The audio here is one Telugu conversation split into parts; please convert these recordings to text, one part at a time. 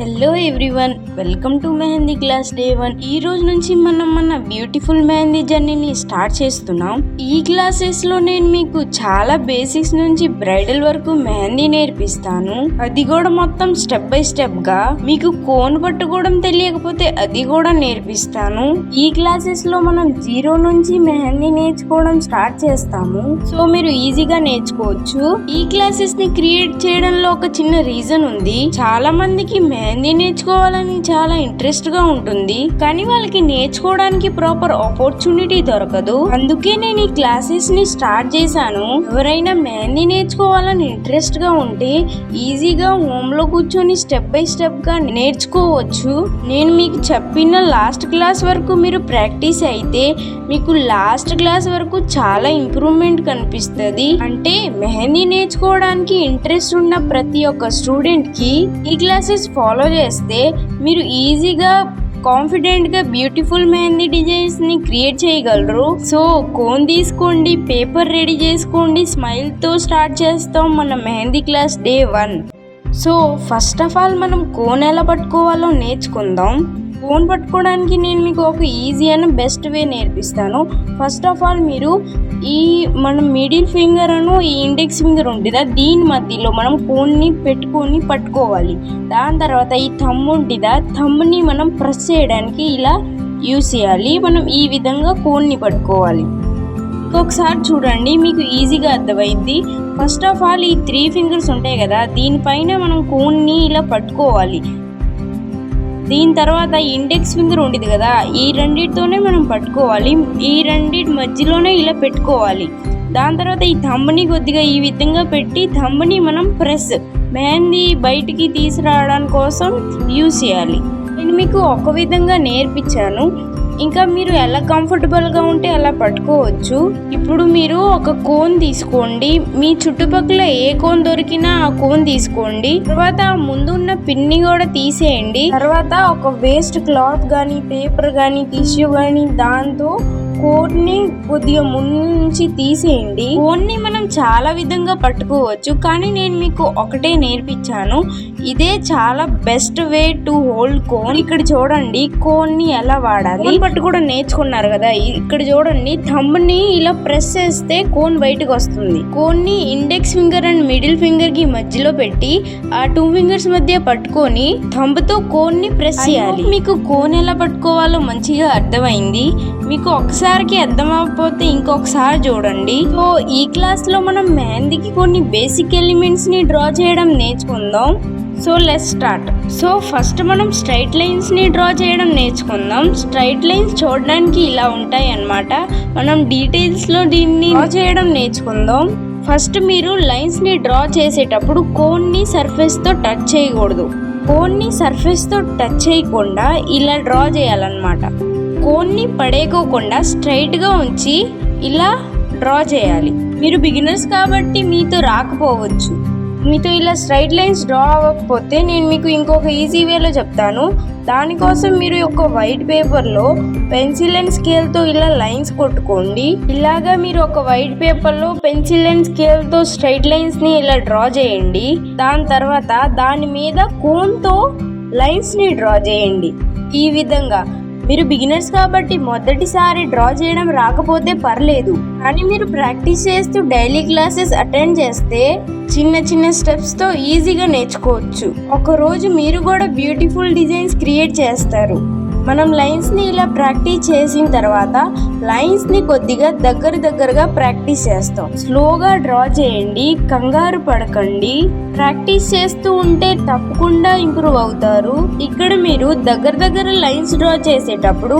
Hello everyone welcome to mehndi class day one ఈ రోజు నుంచి మనం మన బ్యూటిఫుల్ మెహందీ జర్నీని స్టార్ట్ చేస్తున్నాం. ఈ క్లాసెస్లో నేను మీకు చాలా బేసిక్స్ నుంచి బ్రైడల్ వరకు మెహందీ నేర్పిస్తాను. అది కూడా మొత్తం స్టెప్ బై స్టెప్గా. మీకు కోన్ పట్టుకోవడం తెలియకపోతే అది కూడా నేర్పిస్తాను. ఈ క్లాసెస్లో మనం జీరో నుంచి మెహందీ నేర్చుకోవడం స్టార్ట్ చేస్తాము. సో మీరు ఈజీగా నేర్చుకోవచ్చు. ఈ క్లాసెస్ని క్రియేట్ చేయడంలో ఒక చిన్న రీజన్ ఉంది. చాలా మందికి మెహందీ నేర్చుకోవాలని చాలా ఇంట్రెస్ట్గా ఉంటుంది. కానీ వాళ్ళకి నేర్చుకోవడానికి ప్రాపర్ ఆపర్చునిటీ దొరకదు. అందుకే నేను ఈ క్లాసెస్ని స్టార్ట్ చేశాను. ఎవరైనా మెహందీ నేర్చుకోవాలని ఇంట్రెస్ట్గా ఉంటే ఈజీగా హోమ్లో కూర్చొని స్టెప్ బై స్టెప్గా నేర్చుకోవచ్చు. నేను మీకు చెప్పిన లాస్ట్ క్లాస్ వరకు మీరు ప్రాక్టీస్ అయితే మీకు లాస్ట్ క్లాస్ వరకు చాలా ఇంప్రూవ్మెంట్ కనిపిస్తుంది. అంటే మెహందీ నేర్చుకోవడానికి ఇంట్రెస్ట్ ఉన్న ప్రతి ఒక్క స్టూడెంట్కి ఈ క్లాసెస్ ఫాలో చేస్తే మీరు ఈజీగా కాన్ఫిడెంట్గా బ్యూటిఫుల్ మెహందీ డిజైన్స్ని క్రియేట్ చేయగలరు. సో కోన్ తీసుకోండి పేపర్ రెడీ చేసుకోండి స్మైల్తో స్టార్ట్ చేస్తాం మన mehndi class day one. So first of all మనం కోన్ ఎలా పట్టుకోవాలో నేర్చుకుందాం. ఫోన్ పట్టుకోవడానికి నేను మీకు ఒక ఈజీ అయిన బెస్ట్ వే నేర్పిస్తాను. ఫస్ట్ ఆఫ్ ఆల్ మీరు ఈ మనం మిడిల్ ఫింగర్ అను ఈ ఇండెక్స్ ఫింగర్ ఉంటుందా దీని మధ్యలో మనం కోన్ని పెట్టుకొని పట్టుకోవాలి. దాని తర్వాత ఈ థమ్ ఉంటుందా థమ్ని మనం ప్రెస్ చేయడానికి ఇలా యూస్ చేయాలి. మనం ఈ విధంగా కోన్ని పట్టుకోవాలి. ఇంకొకసారి చూడండి మీకు ఈజీగా అర్థమైంది. ఫస్ట్ ఆఫ్ ఆల్ ఈ త్రీ ఫింగర్స్ ఉంటాయి కదా దీనిపైన మనం కోన్ని ఇలా పట్టుకోవాలి. దీని తర్వాత ఇండెక్స్ ఫింగర్ ఉండేది కదా ఈ రెండిటితోనే మనం పట్టుకోవాలి. ఈ రెండిటి మధ్యలోనే ఇలా పెట్టుకోవాలి. దాని తర్వాత ఈ థంబ్ని కొద్దిగా ఈ విధంగా పెట్టి థంబ్ని మనం ప్రెస్ మెహందీ బయటికి తీసుకురావడానికి కోసం యూస్ చేయాలి. నేను మీకు ఒక విధంగా నేర్పించాను. ఇంకా మీరు ఎలా కంఫర్టబుల్గా ఉంటే అలా పట్టుకోవచ్చు. ఇప్పుడు మీరు ఒక కోన్ తీసుకోండి. మీ చుట్టుపక్కల ఏ కోన్ దొరికినా ఆ కోన్ తీసుకోండి. తర్వాత ముందున్న ముందు ఉన్న పిన్ని కూడా తీసేయండి. తర్వాత ఒక వేస్ట్ క్లాత్ కానీ పేపర్ కానీ టిష్యూ కానీ దాంతో కోడ్ని కొద్దిగా ముందు నుంచి తీసేయండి. కోన్ని మనం చాలా విధంగా పట్టుకోవచ్చు. కానీ నేను మీకు ఒకటే నేర్పించాను. ఇదే చాలా best way to hold cone ఇక్కడ చూడండి కోన్ని ఎలా వాడాలి? కోన్ పట్టుకోవడం నేర్చుకున్నారు కదా. ఇక్కడ చూడండి థంబ్ని ఇలా ప్రెస్ చేస్తే కోన్ బయటకు వస్తుంది. కోన్ని ఇండెక్స్ ఫింగర్ అండ్ మిడిల్ ఫింగర్కి మధ్యలో పెట్టి ఆ టూ ఫింగర్స్ మధ్య పట్టుకొని థంబ్తో కోన్ని ప్రెస్ చేయాలి. మీకు కోన్ ఎలా పట్టుకోవాలో మంచిగా అర్థమైంది. మీకు ఒకసారికి అర్థం అవ్వకపోతే ఇంకొకసారి చూడండి. సో ఈ క్లాస్లో మనం మెహందీకి కొన్ని బేసిక్ ఎలిమెంట్స్ని డ్రా చేయడం నేర్చుకుందాం. So let's start so first మనం స్ట్రైట్ లైన్స్ని డ్రా చేయడం నేర్చుకుందాం. స్ట్రైట్ లైన్స్ చూడడానికి ఇలా ఉంటాయి అన్నమాట. మనం డీటెయిల్స్లో దీన్ని డ్రా చేయడం నేర్చుకుందాం. ఫస్ట్ మీరు లైన్స్ని డ్రా చేసేటప్పుడు కోన్ని సర్ఫేస్తో టచ్ చేయకూడదు. కోన్ని సర్ఫేస్తో టచ్ చేయకుండా ఇలా డ్రా చేయాలన్నమాట. కోన్ని పడేకోకుండా స్ట్రైట్గా ఉంచి ఇలా డ్రా చేయాలి. మీరు బిగినర్స్ కాబట్టి మీతో రాకపోవచ్చు. మీతో ఇలా స్ట్రైట్ లైన్స్ డ్రా అవ్వకపోతే నేను మీకు ఇంకొక ఈజీ వేలో చెప్తాను. దానికోసం మీరు ఒక వైట్ పేపర్లో పెన్సిల్ అండ్ స్కేల్తో ఇలా లైన్స్ కొట్టుకోండి. ఇలాగా మీరు ఒక వైట్ పేపర్లో పెన్సిల్ అండ్ స్కేల్తో స్ట్రైట్ లైన్స్ని ఇలా డ్రా చేయండి. దాని తర్వాత దాని మీద కోన్తో లైన్స్ని డ్రా చేయండి. ఈ విధంగా మీరు బిగినర్స్ కాబట్టి మొదటిసారి డ్రా చేయడం రాకపోతే పర్లేదు. కానీ మీరు ప్రాక్టీస్ చేస్తూ డైలీ క్లాసెస్ అటెండ్ చేస్తే చిన్న చిన్న స్టెప్స్తో ఈజీగా నేర్చుకోవచ్చు. ఒక రోజు మీరు కూడా బ్యూటిఫుల్ డిజైన్స్ క్రియేట్ చేస్తారు. మనం లైన్స్ని ఇలా ప్రాక్టీస్ చేసిన తర్వాత లైన్స్ని కొద్దిగా దగ్గర దగ్గరగా ప్రాక్టీస్ చేస్తాం. స్లోగా డ్రా చేయండి కంగారు పడకండి. ప్రాక్టీస్ చేస్తూ ఉంటే తప్పకుండా ఇంప్రూవ్ అవుతారు. ఇక్కడ మీరు దగ్గర దగ్గర లైన్స్ డ్రా చేసేటప్పుడు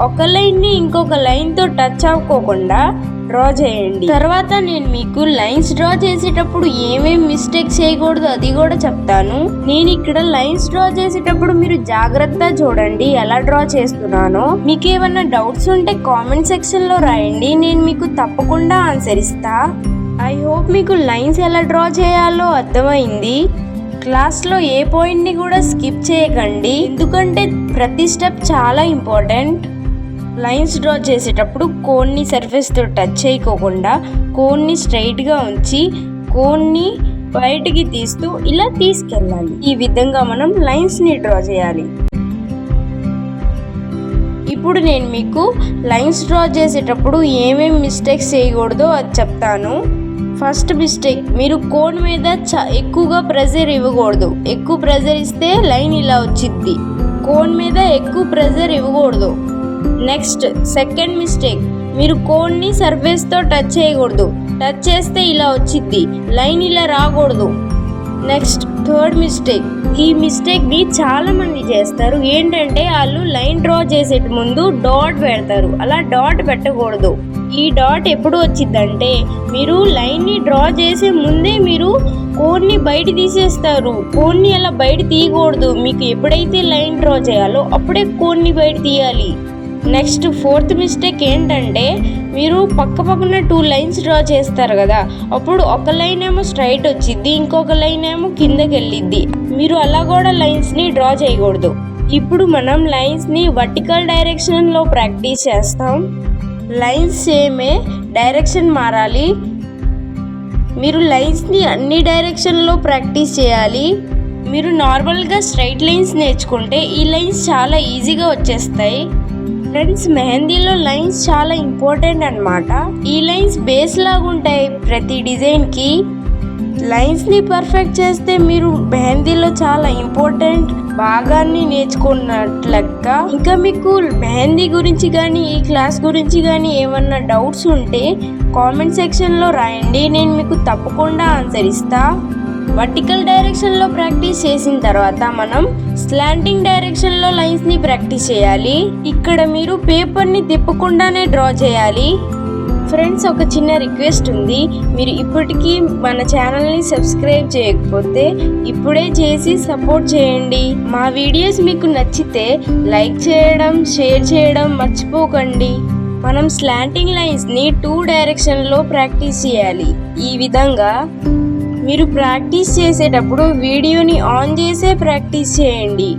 ఒక లైన్ని ఇంకొక లైన్తో టచ్ అవ్వకోకుండా డ్రా చేయండి. తర్వాత నేను మీకు లైన్స్ డ్రా చేసేటప్పుడు ఏమేం మిస్టేక్ చేయకూడదు అది కూడా చెప్తాను. నేను ఇక్కడ లైన్స్ డ్రా చేసేటప్పుడు మీరు జాగ్రత్త చూడండి ఎలా డ్రా చేస్తున్నానో. మీకు ఏమన్నా డౌట్స్ ఉంటే కామెంట్ సెక్షన్లో రాయండి నేను మీకు తప్పకుండా ఆన్సర్ ఇస్తా. ఐ హోప్ మీకు లైన్స్ ఎలా డ్రా చేయాలో అర్థమైంది. క్లాస్లో ఏ పాయింట్ని కూడా స్కిప్ చేయకండి. ఎందుకంటే ప్రతి స్టెప్ చాలా ఇంపార్టెంట్. లైన్స్ డ్రా చేసేటప్పుడు కోన్ని సర్ఫేస్తో టచ్ చేయకోకుండా కోన్ని స్ట్రైట్గా ఉంచి కోన్ని బయటికి తీస్తూ ఇలా తీసుకెళ్ళాలి. ఈ విధంగా మనం లైన్స్ని డ్రా చేయాలి. ఇప్పుడు నేను మీకు లైన్స్ డ్రా చేసేటప్పుడు ఏమేమి మిస్టేక్స్ చేయకూడదో అది చెప్తాను. ఫస్ట్ మిస్టేక్ మీరు కోన్ మీద చ ఎక్కువగా ప్రెజర్ ఇవ్వకూడదు. ఎక్కువ ప్రెజర్ ఇస్తే లైన్ ఇలా వచ్చింది కోన్ మీద ఎక్కువ ప్రెజర్ ఇవ్వకూడదు. నెక్స్ట్ సెకండ్ మిస్టేక్ మీరు కోన్ని సర్ఫేస్తో టచ్ చేయకూడదు. టచ్ చేస్తే ఇలా వచ్చింది లైన్ ఇలా రాకూడదు. నెక్స్ట్ థర్డ్ మిస్టేక్ ఈ మిస్టేక్ని చాలామంది చేస్తారు. ఏంటంటే వాళ్ళు లైన్ డ్రా చేసే ముందు డాట్ పెడతారు. అలా డాట్ పెట్టకూడదు. ఈ డాట్ ఎప్పుడు వచ్చిందంటే మీరు లైన్ని డ్రా చేసే ముందే మీరు కోన్ని బయట తీసేస్తారు. కోన్ని అలా బయట తీయకూడదు. మీకు ఎప్పుడైతే లైన్ డ్రా చేయాలో అప్పుడే కోన్ని బయట తీయాలి. నెక్స్ట్ ఫోర్త్ మిస్టేక్ ఏంటంటే మీరు పక్క పక్కన టూ లైన్స్ డ్రా చేస్తారు కదా అప్పుడు ఒక లైన్ ఏమో స్ట్రైట్ వచ్చింది ఇంకొక లైన్ ఏమో కిందకి వెళ్ళిద్ది. మీరు అలా కూడా లైన్స్ని డ్రా చేయకూడదు. ఇప్పుడు మనం లైన్స్ని వర్టికల్ డైరెక్షన్లో ప్రాక్టీస్ చేస్తాం. లైన్స్ సేమే డైరెక్షన్ మారాలి. మీరు లైన్స్ని అన్ని డైరెక్షన్లో ప్రాక్టీస్ చేయాలి. మీరు నార్మల్గా స్ట్రైట్ లైన్స్ నేర్చుకుంటే ఈ లైన్స్ చాలా ఈజీగా వచ్చేస్తాయి. ఫ్రెండ్స్ మెహందీలో లైన్స్ చాలా ఇంపార్టెంట్ అన్నమాట. ఈ లైన్స్ బేస్ లాగా ఉంటాయి ప్రతి డిజైన్కి లైన్స్ని పర్ఫెక్ట్ చేస్తే మీరు మెహందీలో చాలా ఇంపార్టెంట్ భాగాన్ని నేర్చుకున్నట్లగా ఇంకా మీకు మెహందీ గురించి కానీ ఈ క్లాస్ గురించి కానీ ఏమన్నా డౌట్స్ ఉంటే కామెంట్ సెక్షన్లో రాయండి. నేను మీకు తప్పకుండా ఆన్సర్ ఇస్తాను వర్టికల్ డైరెక్షన్లో ప్రాక్టీస్ చేసిన తర్వాత మనం స్లాంటింగ్ డైరెక్షన్లో లైన్స్ని ప్రాక్టీస్ చేయాలి. ఇక్కడ మీరు పేపర్ని తిప్పకుండానే డ్రా చేయాలి. ఫ్రెండ్స్ ఒక చిన్న రిక్వెస్ట్ ఉంది. మీరు ఇప్పటికీ మన ఛానల్ని సబ్స్క్రైబ్ చేయకపోతే ఇప్పుడే చేసి సపోర్ట్ చేయండి. మా వీడియోస్ మీకు నచ్చితే లైక్ చేయడం షేర్ చేయడం మర్చిపోకండి. మనం స్లాంటింగ్ లైన్స్ని టూ డైరెక్షన్లో ప్రాక్టీస్ చేయాలి. ఈ విధంగా మీరు ప్రాక్టీస్ చేసేటప్పుడు వీడియోని ఆన్ చేసే ప్రాక్టీస్ చేయండి.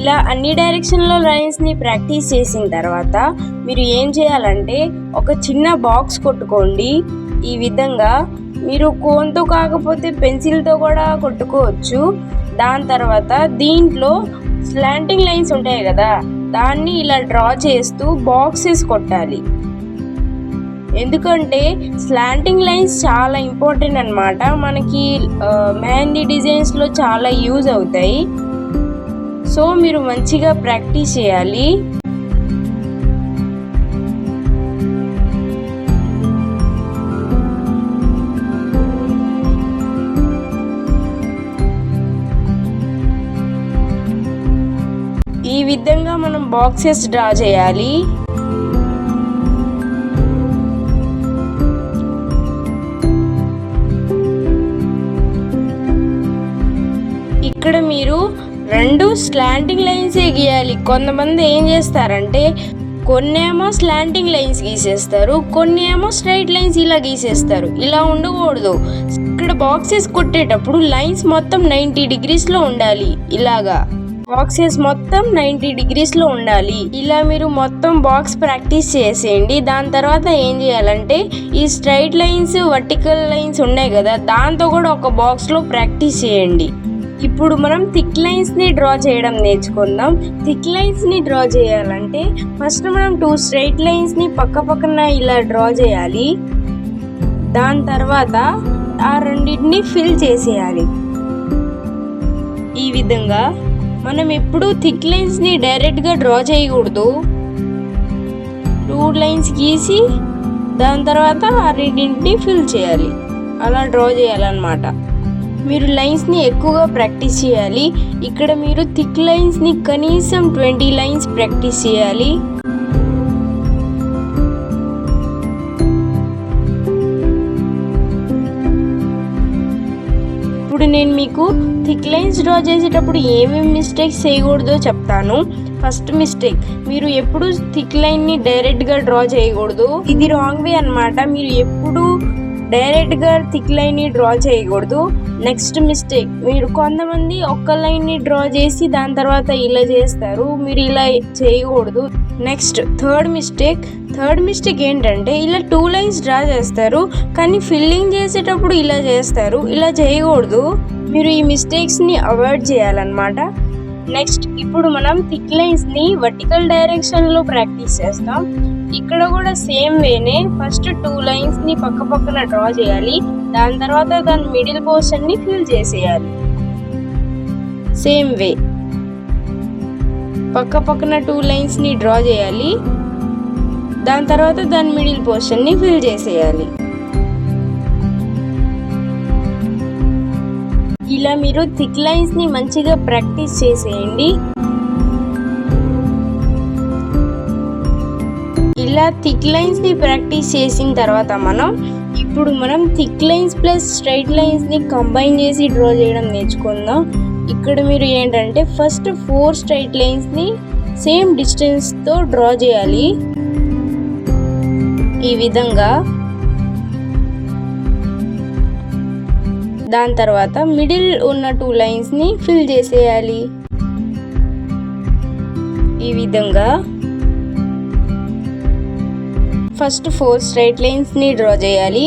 ఇలా అన్ని డైరెక్షన్లో లైన్స్ని ప్రాక్టీస్ చేసిన తర్వాత మీరు ఏం చేయాలంటే ఒక చిన్న బాక్స్ కొట్టుకోండి. ఈ విధంగా మీరు కోన్తో కాకపోతే పెన్సిల్తో కూడా కొట్టుకోవచ్చు. దాని తర్వాత దీంట్లో స్లాంటింగ్ లైన్స్ ఉంటాయి కదా దాన్ని ఇలా డ్రా చేస్తూ బాక్సెస్ కొట్టాలి. ఎందుకంటే స్లాంటింగ్ లైన్స్ చాలా ఇంపార్టెంట్ అనమాట మనకి మెహందీ డిజైన్స్లో చాలా యూజ్ అవుతాయి. సో మీరు మంచిగా ప్రాక్టీస్ చేయాలి. ఈ విధంగా మనం బాక్సెస్ డ్రా చేయాలి. రెండు స్లాంటింగ్ లైన్స్ గీయాలి. కొంతమంది ఏం చేస్తారంటే కొన్నేమో స్లాంటింగ్ లైన్స్ గీసేస్తారు కొన్ని ఏమో స్ట్రైట్ లైన్స్ ఇలా గీసేస్తారు. ఇలా ఉండకూడదు. ఇక్కడ బాక్సెస్ కొట్టేటప్పుడు లైన్స్ మొత్తం నైంటీ డిగ్రీస్లో ఉండాలి. ఇలాగా. బాక్సెస్ మొత్తం నైంటీ డిగ్రీస్లో ఉండాలి. ఇలా మీరు మొత్తం బాక్స్ ప్రాక్టీస్ చేసేయండి. దాని తర్వాత ఏం చేయాలంటే ఈ స్ట్రైట్ లైన్స్ వర్టికల్ లైన్స్ ఉన్నాయి కదా దాంతో కూడా ఒక బాక్స్లో ప్రాక్టీస్ చేయండి. ఇప్పుడు మనం థిక్ లైన్స్ని డ్రా చేయడం నేర్చుకుందాం. థిక్ లైన్స్ని డ్రా చేయాలంటే ఫస్ట్ మనం టూ స్ట్రైట్ లైన్స్ని పక్క పక్కన ఇలా డ్రా చేయాలి. దాని తర్వాత ఆ రెండింటిని ఫిల్ చేసేయాలి. ఈ విధంగా మనం ఎప్పుడు థిక్ లైన్స్ని డైరెక్ట్గా డ్రా చేయకూడదు. టూ లైన్స్ గీసి దాని తర్వాత ఆ రెండింటిని ఫిల్ చేయాలి. అలా డ్రా చేయాలన్నమాట. మీరు లైన్స్ని ఎక్కువగా ప్రాక్టీస్ చేయాలి. ఇక్కడ మీరు థిక్ లైన్స్ని కనీసం ట్వంటీ లైన్స్ ప్రాక్టీస్ చేయాలి. ఇప్పుడు నేను మీకు థిక్ లైన్స్ డ్రా చేసేటప్పుడు ఏమేమి మిస్టేక్స్ చేయకూడదో చెప్తాను. ఫస్ట్ మిస్టేక్ మీరు ఎప్పుడు థిక్ లైన్ని డైరెక్ట్గా డ్రా చేయకూడదు. ఇది రాంగ్ వే అన్నమాట. మీరు ఎప్పుడు డైరెక్ట్గా థిక్ లైన్ని డ్రా చేయకూడదు. Next mistake. మీరు కొంతమంది ఒక్క లైన్ని డ్రా చేసి దాని తర్వాత ఇలా చేస్తారు. మీరు ఇలా చేయకూడదు. Next third mistake. Third mistake ఏంటంటే ఇలా టూ లైన్స్ డ్రా చేస్తారు. కానీ ఫిల్లింగ్ చేసేటప్పుడు ఇలా చేస్తారు. ఇలా చేయకూడదు. మీరు ఈ మిస్టేక్స్ని అవాయిడ్ చేయాలన్నమాట. నెక్స్ట్ ఇప్పుడు మనం థిక్ లైన్స్ని వర్టికల్ డైరెక్షన్లో ప్రాక్టీస్ చేస్తాం. ఇక్కడ కూడా సేమ్ వేనే ఫస్ట్ టూ లైన్స్ని పక్క పక్కన డ్రా చేయాలి. దాని తర్వాత దాని మిడిల్ పోర్షన్ని ఫిల్ చేసేయాలి. సేమ్ వే పక్క పక్కన టూ లైన్స్ని డ్రా చేయాలి. దాని తర్వాత దాని మిడిల్ పోర్షన్ని ఫిల్ చేసేయాలి. ఇలా మీరు థిక్ లైన్స్ని మంచిగా ప్రాక్టీస్ చేసేయండి. ఇలా థిక్ లైన్స్ని ప్రాక్టీస్ చేసిన తర్వాత మనం ఇప్పుడు మనం థిక్ లైన్స్ ప్లస్ స్ట్రైట్ లైన్స్ని కంబైన్ చేసి డ్రా చేయడం నేర్చుకుందాం. ఇక్కడ మీరు ఏంటంటే ఫస్ట్ ఫోర్ స్ట్రైట్ లైన్స్ని సేమ్ డిస్టెన్స్తో డ్రా చేయాలి. ఈ విధంగా దాని తర్వాత మిడిల్ ఉన్న టూ లైన్స్ని ఫిల్ చేసేయాలి. ఈ విధంగా ఫస్ట్ ఫోర్ స్ట్రైట్ లైన్స్ని డ్రా చేయాలి.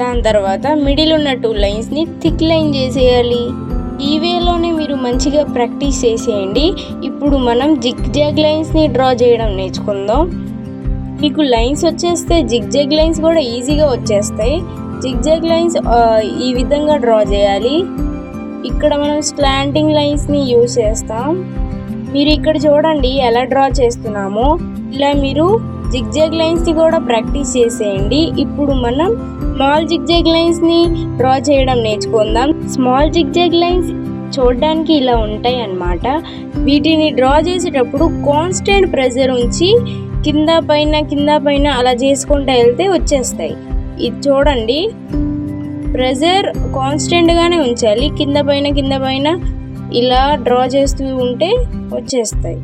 దాని తర్వాత మిడిల్ ఉన్న టూ లైన్స్ని థిక్ లైన్ చేసేయాలి. ఈ వేలోనే మీరు మంచిగా ప్రాక్టీస్ చేసేయండి. ఇప్పుడు మనం జిగ్ జాగ్ లైన్స్ని డ్రా చేయడం నేర్చుకుందాం. మీకు లైన్స్ వచ్చేస్తే జిగ్ జాగ్ లైన్స్ కూడా ఈజీగా వచ్చేస్తాయి. జిగ్ జాగ్ లైన్స్ ఈ విధంగా డ్రా చేయాలి. ఇక్కడ మనం స్లాంటింగ్ లైన్స్ని యూజ్ చేస్తాం. మీరు ఇక్కడ చూడండి ఎలా డ్రా చేస్తున్నామో. ఇలా మీరు జిగ్జాగ్ లైన్స్ని కూడా ప్రాక్టీస్ చేసేయండి. ఇప్పుడు మనం స్మాల్ జిగ్జాగ్ లైన్స్ని డ్రా చేయడం నేర్చుకుందాం. స్మాల్ జిగ్జాగ్ లైన్స్ చూడడానికి ఇలా ఉంటాయి అన్నమాట వీటిని డ్రా చేసేటప్పుడు కాన్స్టెంట్ ప్రెజర్ ఉంచి కింద పైన కింద పైన అలా చేసుకుంటూ వెళ్తే వచ్చేస్తాయి. ఇది చూడండి. ప్రెజర్ కాన్స్టెంట్గానే ఉంచాలి. కింద పైన కింద పైన ఇలా డ్రా చేస్తూ ఉంటే వచ్చేస్తాయి.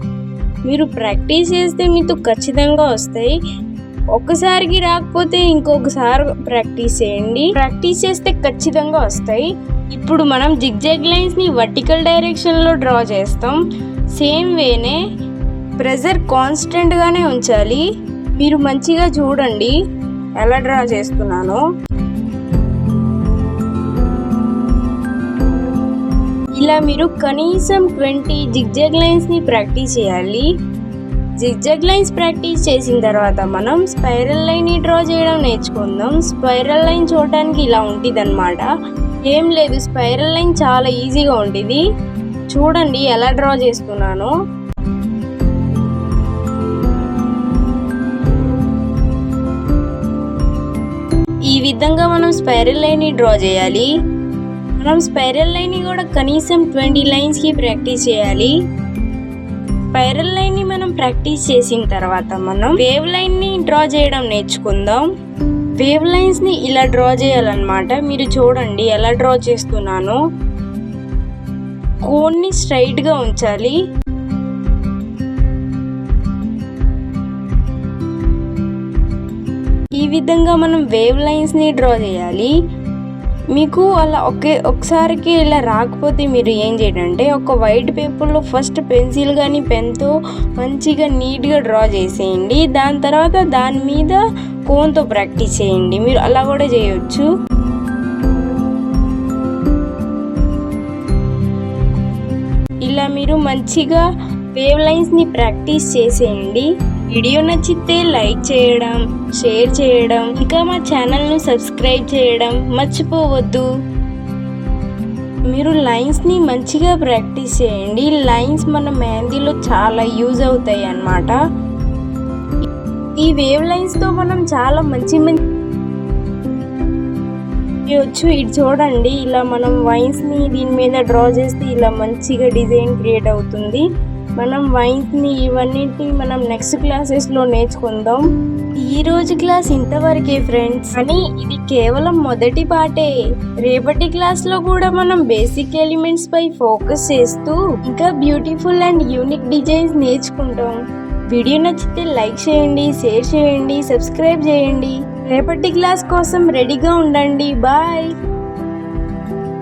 మీరు ప్రాక్టీస్ చేస్తే మీకు ఖచ్చితంగా వస్తాయి. ఒక్కసారికి రాకపోతే ఇంకొకసారి ప్రాక్టీస్ చేయండి. ప్రాక్టీస్ చేస్తే ఖచ్చితంగా వస్తాయి. ఇప్పుడు మనం జిగ్జాగ్ లైన్స్ని వర్టికల్ డైరెక్షన్లో డ్రా చేస్తాం. సేమ్ వేనే ప్రెజర్ కాన్స్టెంట్గానే ఉంచాలి. మీరు మంచిగా చూడండి. ఎలా డ్రా చేస్తున్నానో. ఇలా మీరు కనీసం ట్వంటీ జిగ్జాగ్ లైన్స్ని ప్రాక్టీస్ చేయాలి. జిగ్జాగ్ లైన్స్ ప్రాక్టీస్ చేసిన తర్వాత మనం స్పైరల్ లైన్ని డ్రా చేయడం నేర్చుకుందాం. స్పైరల్ లైన్ చూడటానికి ఇలా ఉంటుంది అనమాట ఏం లేదు స్పైరల్ లైన్ చాలా ఈజీగా ఉంటుంది చూడండి ఎలా డ్రా చేస్తున్నానో. ఈ విధంగా మనం స్పైరల్ లైన్ని డ్రా చేయాలి. మనం స్పైరల్ లైన్ని కూడా కనీసం ట్వంటీ లైన్స్కి ప్రాక్టీస్ చేయాలి. స్పైరల్ లైన్ని మనం ప్రాక్టీస్ చేసిన తర్వాత మనం వేవ్ లైన్ని డ్రా చేయడం నేర్చుకుందాం. వేవ్ లైన్స్ని ఇలా డ్రా చేయాలన్నమాట. మీరు చూడండి ఎలా డ్రా చేస్తున్నాను. కోన్ని స్ట్రైట్గా ఉంచాలి. ఈ విధంగా మనం వేవ్ లైన్స్ని డ్రా చేయాలి. మీకు అలా ఒకే ఒకసారికి ఇలా రాకపోతే మీరు ఏం చేయండి ఒక వైట్ పేపర్లో ఫస్ట్ పెన్సిల్ కానీ పెన్తో మంచిగా నీట్గా డ్రా చేసేయండి. దాని తర్వాత దాని మీద కోన్తో ప్రాక్టీస్ చేయండి. మీరు అలా కూడా చేయొచ్చు. ఇలా మీరు మంచిగా వేవ్ లైన్స్ని ప్రాక్టీస్ చేసేయండి. వీడియో నచ్చితే లైక్ చేయడం షేర్ చేయడం ఇంకా మా ఛానల్ను సబ్స్క్రైబ్ చేయడం మర్చిపోవద్దు. మీరు లైన్స్ని మంచిగా ప్రాక్టీస్ చేయండి. లైన్స్ మన మెహందీలో చాలా యూజ్ అవుతాయి అన్నమాట. ఈ వేవ్ లైన్స్తో మనం చాలా మంచి మంచి చేయొచ్చు. ఇటు చూడండి ఇలా మనం వైన్స్ని దీని మీద డ్రా చేస్తే ఇలా మంచిగా డిజైన్ క్రియేట్ అవుతుంది. మనం వైన్స్ని ఇవన్నిటిని మనం నెక్స్ట్ క్లాసెస్లో నేర్చుకుందాం. ఈ రోజు క్లాస్ ఇంతవరకే ఫ్రెండ్స్ అని ఇది కేవలం మొదటి పాటే. రేపటి క్లాస్లో కూడా మనం బేసిక్ ఎలిమెంట్స్ పై ఫోకస్ చేస్తూ ఇంకా బ్యూటిఫుల్ అండ్ యూనిక్ డిజైన్స్ నేర్చుకుంటాం. వీడియో నచ్చితే లైక్ చేయండి షేర్ చేయండి సబ్స్క్రైబ్ చేయండి. రేపటి క్లాస్ కోసం రెడీగా ఉండండి. బాయ్